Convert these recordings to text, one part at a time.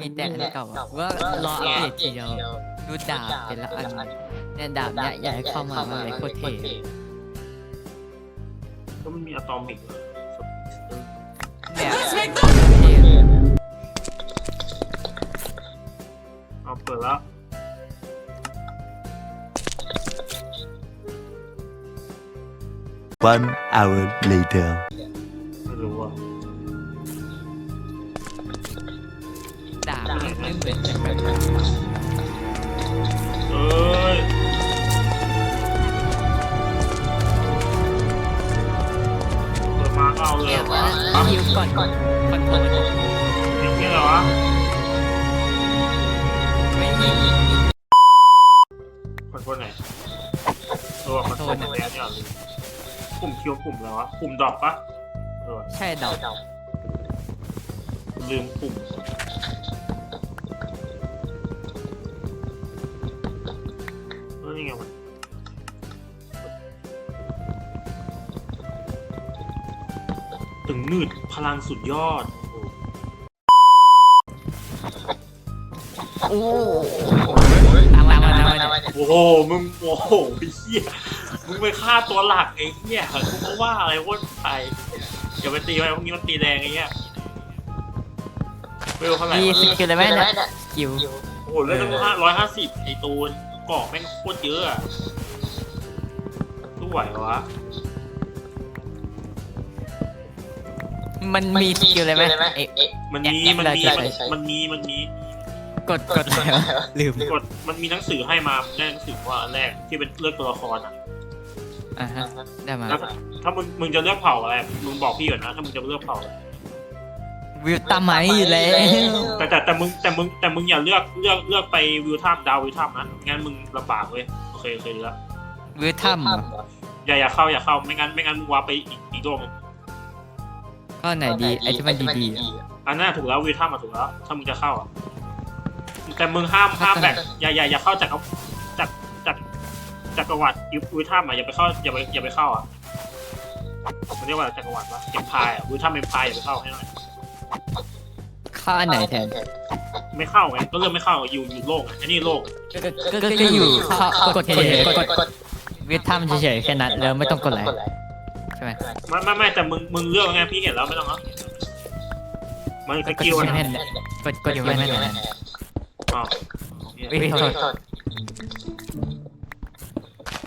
มีแต่อันเก่าอะว่ารออัปเดตทีเดียวดูดาบเป็นละอันเนี่ยดาบเนี่ยอยากให้เข้ามามากเลยโคตรเท่ก็มันมีอะตอมิกเนี่ยเท่เอาเปิดแล้ว One hour later. เออคอนโทรลแดนเนี่ยลืมปุ่มคิวปุ่มอะไรวะปุ่มดรอปปะเออใช่ดอกลืมปุ่มเออนี่ไงมันถึงหนืดพลังสุดยอด โอ้โหโอ้ตามมาตามมาตามมาโอ้โหมึงโอ้โหไอ้เหี้ย มึงไปฆ่าตัวหลักไอ้เหี้ยกูก็ว่าอะไรโว้นไปอย่าไปตีมันพวกนี้มันตีแรงไอ้เหี้ยเวลเท่าไหร่มีวะสกิลอะไรไหมเนี่ยสกิลโอ้โหเล่นตั้งห้าร้อยห้าสิบไอ้ตูนเกาะแม่งโคตรเยอะอะสู้ไหวเหรอวะมันมีสกิลอะไรไหมเอ๊ะมันมีแอบมันมีใช่มันใช่มันมีมันมีกดกดอะไรวะลืมกดมันมีหนังสือให้มาได้หนังสือว่าอันแรกที่เป็นเลือกตัวละครอะ อะฮะได้มาแล้วถ้ามึงมึงจะเลือกเผ่าอะไร มึงบอกพี่ก่อนนะ ถ้ามึงจะเลือกเผ่าอะไรวิวตามไหมอยู่แล้วแต่แต่แต่มึงแต่มึงแต่มึงอย่าเลือกเลือกเลือกไปวิวทัมดาววิวทัมนะงั้นมึงลำบากเว้ยโอเคโอเคดีละวิวถ้ำเหรออย่าอย่าเข้าอย่าเข้าไม่งั้นไม่งั้นมึงวาร์ปไปอีกอีกโลกหนึ่งก็ไหนดีไอ้ที่มันดีๆอะอันนั้นถูกแล้ววิวทัมมาถูกแล้วถ้ามึงจะเข้าอะแต่มึงห้ามห้ามแบบอย่าอย่าอย่าเข้าจากรจากจาก จักรวรรดิวิวทัมอะอย่าไปเข้าอย่าไปอย่าไปเข้าอะมันเรียกว่าอะไรจักรวรรดิวะเอ็มพายอะวิวทัมเอ็มพายอย่าไปเข้าให้หน่อยข้าอันไหนแทนไม่เข้าไงก็เริ่มไม่เข้าอยู่อยู่โลกอะอันนี้โลกก็ก็ก็อยู่เข้ากดเฉยๆกดวิวถ้ำเฉยๆแค่นั้นแล้วไม่ต้องกดอะไรใช่ไหมไม่ไม่ไม่แต่มึงมึงเลือกไงพี่เห็นแล้วไม่ต้องเนาะมันสกดกิลอยู่นะนั่นแหละกดกดอยู่นั่นแหละอ้าววิวโทษ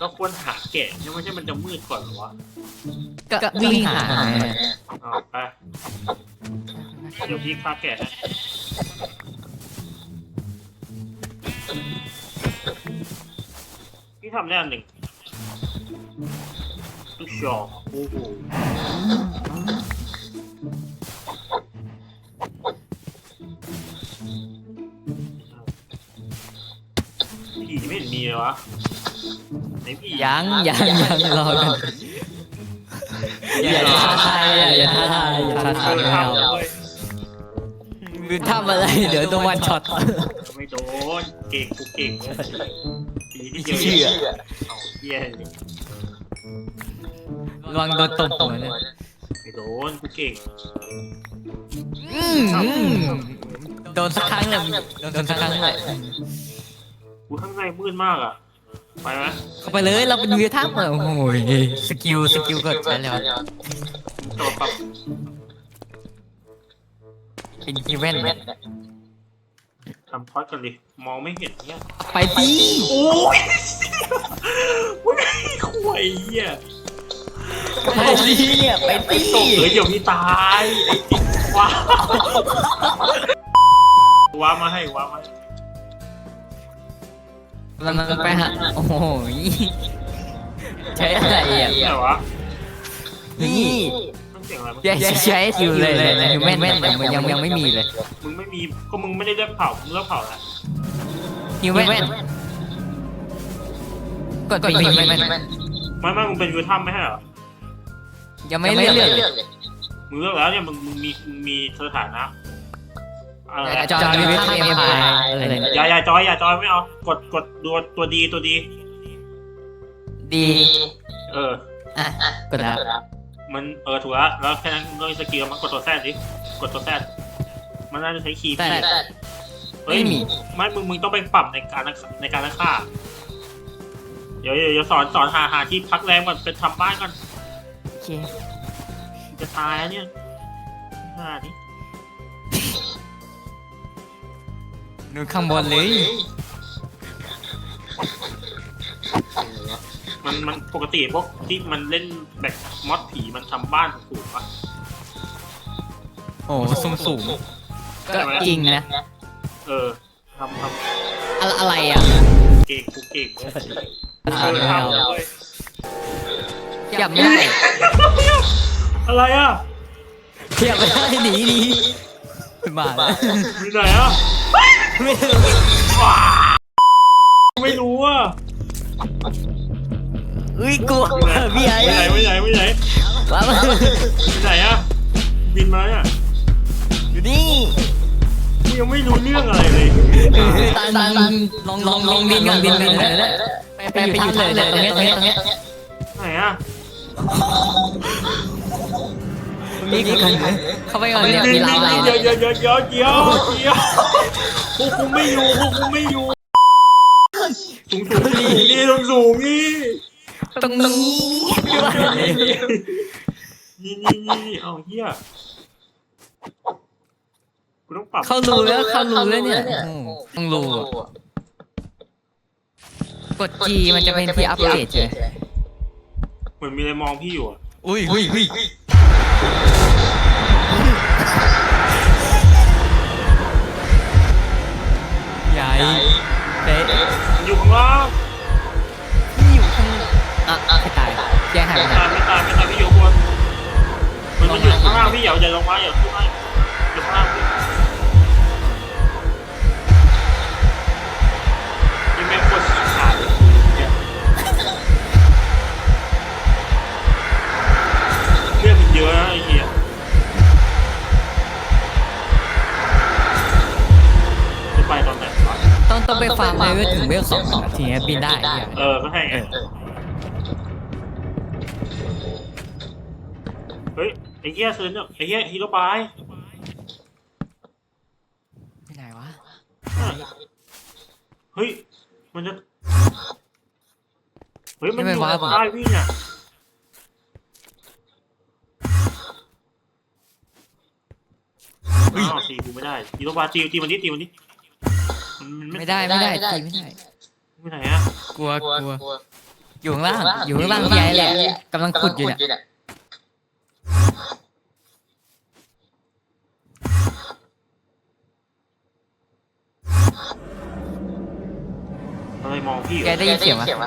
ก็ควรหาแกะใช่ไหมใช่มันจะมืดก่อนเหรอวะก็วิ่งหาอ้าวไปเดี๋ยวพี่ฆ่าแกะให้พี่ทำได้อันหนึ่งตุ๊กชอโอ้โห เห็นมีเลยวะไหนผียังยังยังรอกันอย่าท้าทายอะอย่าท้าทายอย่าท้าทายไม่เอาวิวถ้ำอะไรเดี๋ยวต้องวันช็อตไม่โดนเก่งกูเก่งผีที่เชื่เดียวอเอาเหี้ยเลยระวังโดนตบหัวนะไม่โดนกูเก่งอืมอืมโดนสักครั้งเลยโดนสักครั้งเลย กูข้างในมืดมากอะ ไปไหมเข้าไปเลยเราเป็นวิวถ้ำเหรอโอ้ยสกิลสกิลกดใช้แล้วตัวปรับเป็นอีเวนต์ทำพอดกันดิมองไม่เห็นเนี่ยไปสิโอ้ยว้ายข่วยเหี้ยไปสิเนี่ยไปสิเฮ้ยเดี๋ยวพี่ตายไอ้จิ๊กว้าว้ามาให้ว้ามาให้ เรามันไปหาโอ้โหใช้อะไรอะไหนวะนี่มันเสียงอะไรมั้งใช้ใช้อยู่เลยเลยนะแม่นแม่นแต่มันยังยังไม่มีเลยมึงไม่มีก็มึงไม่ได้เลือกเผามึงเลือกเผาแหละฮิวแมนกดกดฮิวแมนไม่ไม่มึงเป็นวิวถ้ำไม่ใช่เหรอยังไม่เลือกเลยมึงเลือกแล้วเนี่ยมึงมึงมีมึงมีสถานะอะไร จอยวิวถ้ำเอ็มพายอะไรอย่าอย่าจอยอย่าจอยไม่เอากดกดตัวตัวดีตัวดี ดีเออ อะกดแล้วมันเออถูกแล้วแล้วแค่นั้นด้วยสกิลมันกดตัวแซดดิกดตัวแซดมันน่าจะใช้คีย์แต่พี่เฮ้ยไม่มี ไม่มึงมึงต้องไปปรับในการในการฆ่าเดี๋ยวเดี๋ยวเดี๋ยวสอนสอนหาหาที่พักแรมก่อนไปทำบ้านก่อนโอเคจะตายแล้วเนี่ยหานี่ นูนข้างบนเลย มันมันปกติพวกที่มันเล่นแบบมอดผีมันทำบ้านสูงๆปะโอ้สูงสูงก็จริงนะเออทำทอะอะไรอะำเก่งกูเก่งเว้ยอ่าเออไม่เอาทำเว้ยเทียบไม่ได้อะไรอะเทียบไม่ได้หนีหนีมาแล้วอยู่ไหนอะ ไม่รู้ไม่รู้อะอุ้ยกลัวพี่ไอ้ไม่ไหนไม่ไหนไม่ไหนว้าวไม่ไหนอะบินมาเนี่ยอยู่นี่กูยังไม่รู้เรื่องอะไรเลยตันตันลองลองลองบินลองบินบินเลยไปไปไปอยู่เลยตรงนี้ตรงนี้ตรงนี้ไหนอะ นี่ก่อนเข้าไปก่อนเนี่ยมีลาวาเดี๋ยวเดี๋ยวเดี๋ยวเดี๋ยวเดี๋ยวเดี๋ยวพวกกูไม่อยู่พวกกูไม่อยู่สูงสูงนี่สูงสูงนี่ตรงนี้นี่นี่นี่นี่เอาเฮียกูต้องปรับเข้ารูแล้วเข้ารูแล้วเนี่ยต้องรูกด G มันจะเป็นที่อัปเดตใช่ไหมเหมือนมีอะไรมองพี่อยู่อะอุ้ยอุ้ยอุ้ย อย่าอย่าลงมาอย่าขึ้นมาอยู่ข้างล่างพี่ยังแม่งโคตรขี้ขาดเลยเนี่ยเรื่องมันเยอะนะไอ้เหี้ยจะไปตอนไหนวะต้องต้องไปฟาร์มเลเวลถึงเวลสองอะทีนี้บินได้เนี่ยเออก็ใช่ไงเฮ้ยไอ้เหี้ยซื้อเนี่ยไอ้เหี้ยฮีโร่บายไปไหนวะเฮ้ยมันจะเฮ้ยมันนี่อมันยู่ว้าบเหรอใต้วิ่งอะอ้าวตีกูไม่ได้ฮีโร่บายตีตีมันนี้ตีมันนี้มันไม่ได้ไม่ได้ตีไม่ได้ไม่ไหนอะกลัวกลัวอยู่ข้างล่างอยู่ข้างล่างใหญ่แหละกำลังขุดอยู่เนี่ย อะไรมองพี่เหรแกอได้ยินเสียงไหม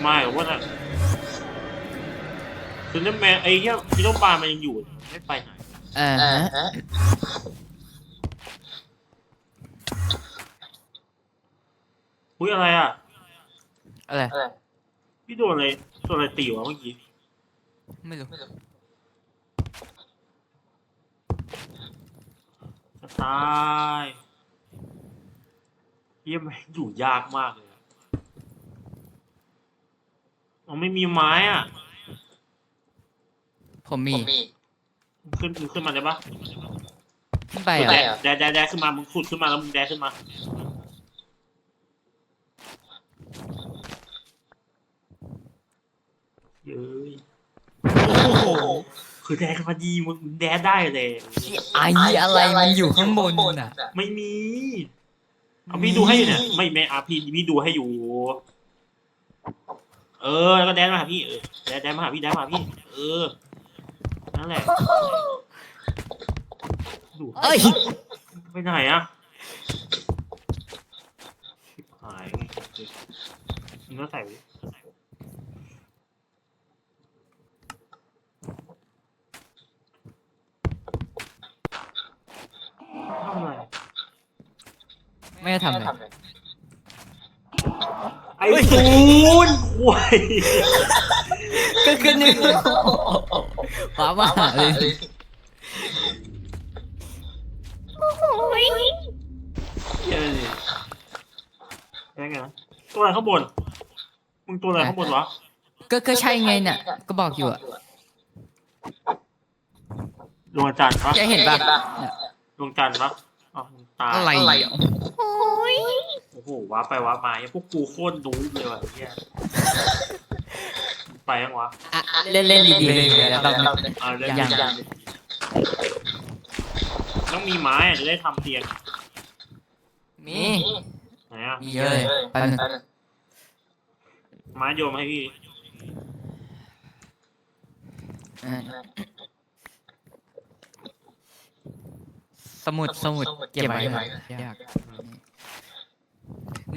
ไม่หรอกว่าน่ะคือนั่นแม่ไอ้เหี้ยฮีโร่บายมันยังอยู่ไม่ไปไหนเออฮะอุ้ยอะไรอะ อะไรพี่โดนอะไรโดนอะไรตีวะเมื่อกี้ไม่รู้ จะตาย เยี่ยมงอยู่ยากมากเลยอะเราไม่มีไม้อะผมมีมึงขึ้นมึงขึ้นมาได้ปะขึ้นไปแดอะดแดดแดดแดดขึ้นมา มึงขุดขึ้นมาแล้วมึงแดดขึ้นมา เย้ยโอ้โห คือแดดขึ้นมาดีมึงแดดได้เลยไออะไรมันอยู่ข้างบนน่ะ ไม่มี เอาพี่ดูให้อยู่เนี่ย ไม่ไม่อาพี่พี่ดูให้อยู่ เออ แล้วก็แดนมาหาพี่เออแดนแดนมาหาพี่แดนมาหาพี่ เออ นั่นแหละดูเอ้ยไปไหนอะชิบหายมึงก็ใส่ไปดิทำอะไร ไม่ได้ทำเลยไอ้ตูนควายก็คือหนึ่งว้ามาหาเลยเย้ยังไงนะตัวอะไรข้างบน มึงตัวอะไรข้างบนวะ ก็ก็ใช่ไงเนี่ยก็บอกอยู่อะดวงจันทร์ปะแกเห็นปะดวงจันทร์ปะ อ๋อมึงตตายอะไรอะโอ้โหว้าไปว้ามาพวกกูโคตรนูบเลยว่ะไอ้เหี้ยไปยังวะอะเล่นเล่นดีๆเลยแล้วแบบอ่าเรื่องยังยังต้องมีไม้อะจะได้ทำเตียงมีไหนอะมีเยอะเลยแป๊บนึงไม้โยมให้พี่ อะ สมุดสมุดเก็บไว้ยาก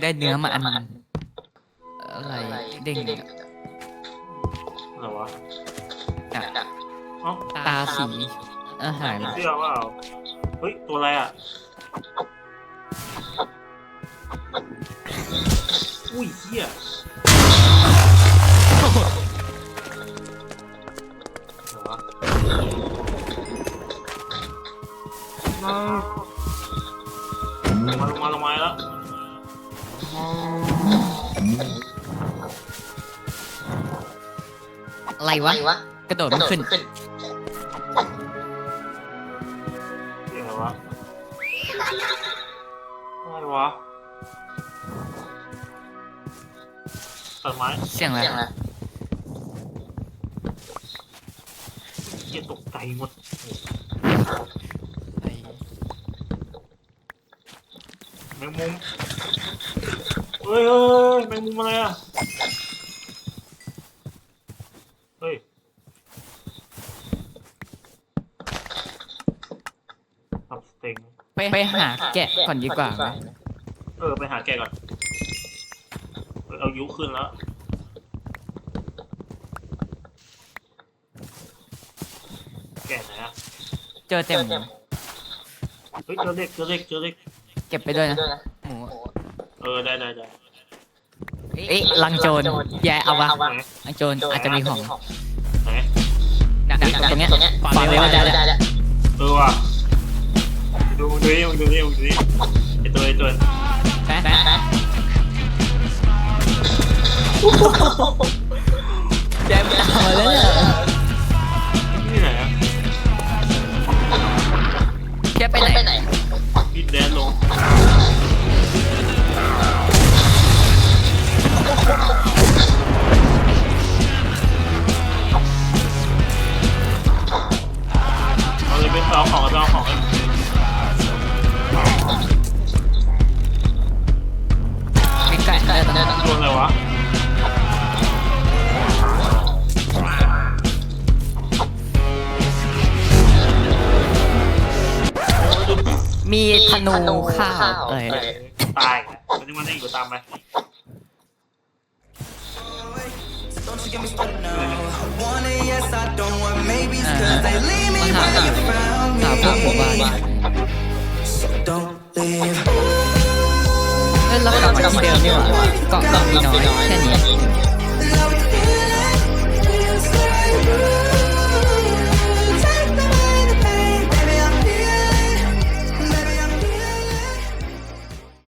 ได้เนื้อมาอันอะไรเด้งอะอะไรวะอะเอ้าตาสีอาหารเสื้อว่าเฮ้ย ตัวอะไรอะ อุ้ยเหี้ย ลงมาลงมาลงมาแล้วอะไรวะ กระโดดไม่ขึ้นเสียงอะไรวะอะไรวะตัดไม้เสียงอะไรเหี้ยตกใจหมด แม งมุมเฮ้ยเฮ้ยแมงมุมอะไรอะ เฮ้ย ตับสเต็งไปไปหาแกะก่อนดีกว่าไหมเออ ไปหาแกก่อนเฮ้ยเอายุขึ้นแล้ว แกไหนอะ เจอเต็มเฮ้ยเจอเล็กเจอเล็กเจอเล็ก เก็บไปด้วยนะ หมู เออได้ได้ได้เอ๊ะลังโจรแย่เอาวะไหนลังโจรอาจจะมีของไหนนะตรงเนี้ยฝากไว้ว่าได้แล้วเออว่ะดูมึงดูดิมึงดูดิมึงดูดิไอตัวไอตัวแป๊ะแดมเอามาแล้ว เลยเป็นสองของสองของมีไก่เดินนะโดนอะไรวะมีธนูข้าวเอ้ยตายไงมันนึกว่าได้อยู่ตามไป Don't อ่า cause they leave me มาหา when you found หาพวกหมู่บ้าน me. So don't leave. เอ้ยเรากลับมาที่เดิมดีกว่าเกาะเกาะมีน้อยแค่นี้